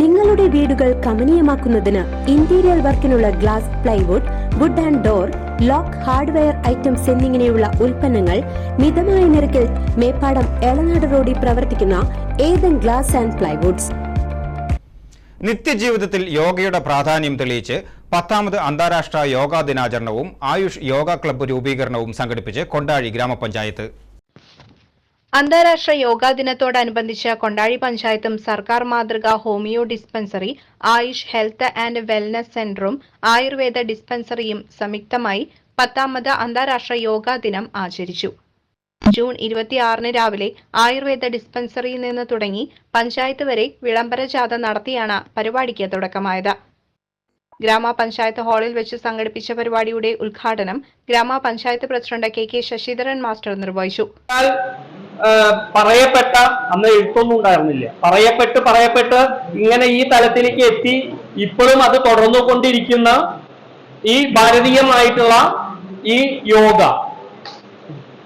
നിങ്ങളുടെ വീടുകൾ കമനീയമാക്കുന്നതിന് interior വർക്കിനുള്ള glass plywood wood and door lock hardware items എന്നിങ്ങനെയുള്ള ഉൽപ്പന്നങ്ങൾ മിതമായ നിരക്കിൽ മേപ്പാടം എളനാട് റോഡിൽ പ്രവർത്തിക്കുന്ന ഏതൻ ഗ്ലാസ് ആൻഡ് പ്ലൈവുഡ്സ് നിത്യജീവിതത്തിൽ യോഗയുടെ പ്രാധാന്യം തെളിയിച്ച് പത്താമത് അന്താരാഷ്ട്ര യോഗാ ദിനാചരണവും ആയുഷ് യോഗ ക്ലബ്ബ് രൂപീകരണവും സംഘടിപ്പിച്ച് കൊണ്ടാഴി ഗ്രാമപഞ്ചായത്ത്. അന്താരാഷ്ട്ര യോഗാ ദിനത്തോടനുബന്ധിച്ച് കൊണ്ടാഴി പഞ്ചായത്തും സർക്കാർ മാതൃക homeo dispensary AYUSH health and wellness സെന്ററും ആയുർവേദ ഡിസ്പെൻസറിയും സംയുക്തമായി പത്താമത് അന്താരാഷ്ട്ര യോഗാ ദിനം ആചരിച്ചു. ജൂൺ ഇരുപത്തിയാറിന് രാവിലെ ആയുർവേദ ഡിസ്പെൻസറിയിൽ നിന്ന് തുടങ്ങി പഞ്ചായത്ത് വരെ വിളംബര ജാഥ നടത്തിയാണ് പരിപാടിക്ക് തുടക്കമായത്. ഗ്രാമപഞ്ചായത്ത് ഹാളിൽ വെച്ച് സംഘടിപ്പിച്ച പരിപാടിയുടെ ഉദ്ഘാടനം ഗ്രാമപഞ്ചായത്ത് president K K Sasidharan master നിർവഹിച്ചു. പറയപ്പെട്ട അന്ന് എഴുത്തൊന്നും ഉണ്ടായിരുന്നില്ല. പറയപ്പെട്ട് പറയപ്പെട്ട് ഇങ്ങനെ ഈ തലത്തിലേക്ക് എത്തി. ഇപ്പോഴും അത് തുടർന്നു കൊണ്ടിരിക്കുന്ന ഈ ഭാരതീയമായിട്ടുള്ള ഈ യോഗ.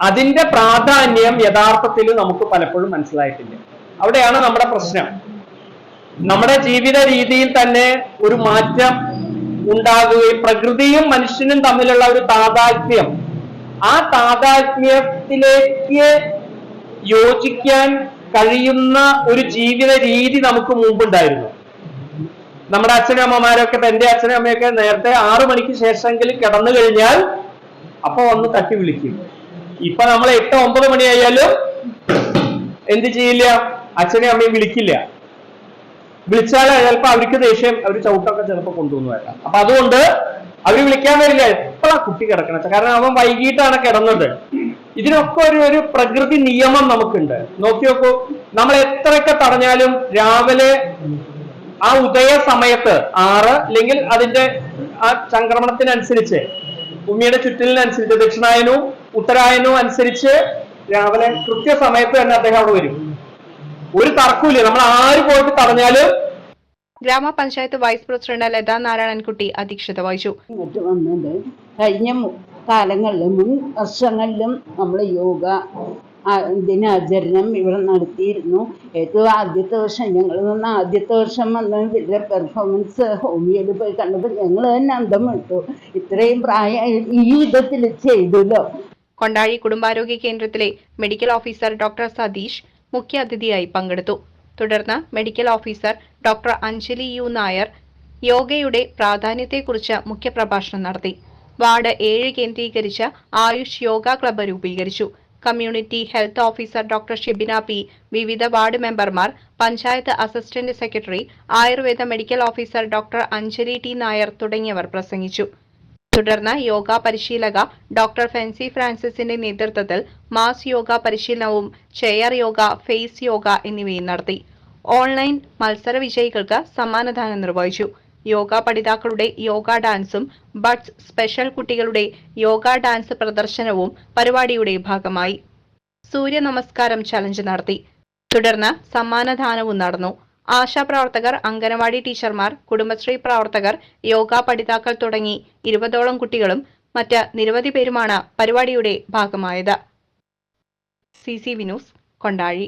അതിന്റെ പ്രാധാന്യം യഥാർത്ഥത്തിൽ നമുക്ക് പലപ്പോഴും മനസ്സിലായിട്ടില്ല. അവിടെയാണ് നമ്മുടെ പ്രശ്നം. നമ്മുടെ ജീവിത രീതിയിൽ തന്നെ ഒരു മാറ്റം ഉണ്ടാകുകയും പ്രകൃതിയും മനുഷ്യനും തമ്മിലുള്ള ഒരു താതാത്മ്യം. ആ താതാത്മ്യത്തിലേക്ക് യോജിക്കാൻ കഴിയുന്ന ഒരു ജീവിത രീതി നമുക്ക് മുമ്പുണ്ടായിരുന്നു. നമ്മുടെ അച്ഛനും അമ്മമാരൊക്കെ എന്റെ അച്ഛനും അമ്മയൊക്കെ നേരത്തെ ആറു മണിക്ക് ശേഷമെങ്കിലും കിടന്നു കഴിഞ്ഞാൽ അപ്പൊ വന്ന് തട്ടി വിളിക്കും. ഇപ്പൊ നമ്മൾ എട്ട് ഒമ്പത് മണിയായാലും എന്ത് ചെയ്യില്ല? അച്ഛനെയും അമ്മയും വിളിക്കില്ല. വിളിച്ചാൽ ചിലപ്പോ അവർക്ക് ദേഷ്യം അവർ ചവിട്ടൊക്കെ ചിലപ്പോ കൊണ്ടുവന്നു വരാം അപ്പൊ അതുകൊണ്ട് അവർ വിളിക്കാൻ വരില്ല. എപ്പോഴാ കുട്ടി കിടക്കണ കാരണം അവൻ വൈകിട്ടാണ് കിടന്നത്. ഇതിനൊക്കെ ഒരു ഒരു പ്രകൃതി നിയമം നമുക്കുണ്ട്. നോക്കി നോക്കൂ നമ്മൾ എത്രയൊക്കെ തടഞ്ഞാലും രാവിലെ ആ ഉദയ സമയത്ത് ആറ് അല്ലെങ്കിൽ അതിന്റെ ആ സംക്രമണത്തിനനുസരിച്ച് ഭൂമിയുടെ ചുറ്റലിനനുസരിച്ച് ദക്ഷിണായനവും ഉത്തരായനവും അനുസരിച്ച് രാവിലെ കൃത്യസമയത്ത് തന്നെ അദ്ദേഹം അവിടെ വരും. ഒരു തർക്കമില്ല നമ്മൾ ആര് പോയിട്ട് തടഞ്ഞാലും ഗ്രാമപഞ്ചായത്ത് വൈസ് പ്രസിഡന്റ് ലതാ നാരായണൻകുട്ടി അധ്യക്ഷത വഹിച്ചു. കഴിഞ്ഞ കാലങ്ങളിലും മുൻ വർഷങ്ങളിലും നമ്മൾ യോഗ ദിനാചരണം ഇവിടെ നടത്തിയിരുന്നു. ഏറ്റവും ആദ്യത്തെ വർഷം ഞങ്ങൾ വന്ന ആദ്യത്തെ വർഷം വന്ന ഇതിന്റെ പെർഫോമൻസ് ഹോമിയോയിൽ പോയി കണ്ടപ്പോൾ ഞങ്ങൾ തന്നെ അന്തം വിട്ടു ഇത്രയും പ്രായം ഈ വിധത്തിൽ ചെയ്തല്ലോ. കൊണ്ടാഴി കുടുംബാരോഗ്യ കേന്ദ്രത്തിലെ മെഡിക്കൽ ഓഫീസർ ഡോക്ടർ സതീഷ് മുഖ്യാതിഥിയായി പങ്കെടുത്തു. തുടർന്ന് medical officer doctor Anjali U Nair യോഗയുടെ പ്രാധാന്യത്തെക്കുറിച്ച് മുഖ്യപ്രഭാഷണം നടത്തി. വാർഡ് ഏഴ് കേന്ദ്രീകരിച്ച് ആയുഷ് യോഗ ക്ലബ്ബ് രൂപീകരിച്ചു. Community health officer doctor Shibina P. വിവിധ വാർഡ് മെമ്പർമാർ panchayat assistant secretary Ayurveda medical officer doctor Anjali T. Nair തുടങ്ങിയവർ പ്രസംഗിച്ചു. തുടർന്ന് യോഗ പരിശീലക ഡോക്ടർ ഫെൻസി ഫ്രാൻസിസിന്റെ നേതൃത്വത്തിൽ മാസ് യോഗ പരിശീലനവും ചെയർ യോഗ ഫേസ് യോഗ എന്നിവയും നടത്തി. ഓൺലൈൻ മത്സര വിജയികൾക്ക് സമ്മാനദാനം നിർവഹിച്ചു. യോഗ പഠിതാക്കളുടെ യോഗ ഡാൻസും ബഡ്സ് സ്പെഷ്യൽ കുട്ടികളുടെ യോഗ ഡാൻസ് പ്രദർശനവും പരിപാടിയുടെ ഭാഗമായി. സൂര്യ നമസ്കാരം ചലഞ്ച് നടത്തി. തുടർന്ന് സമ്മാനദാനവും നടന്നു. ആശാ പ്രവർത്തകർ അംഗനവാടി ടീച്ചർമാർ കുടുംബശ്രീ പ്രവർത്തകർ യോഗ പഠിതാക്കൾ തുടങ്ങി ഇരുപതോളം കുട്ടികളും മറ്റ് നിരവധി പേരുമാണ് പരിപാടിയുടെ ഭാഗമായത്. C C Vinoos Kondazhi.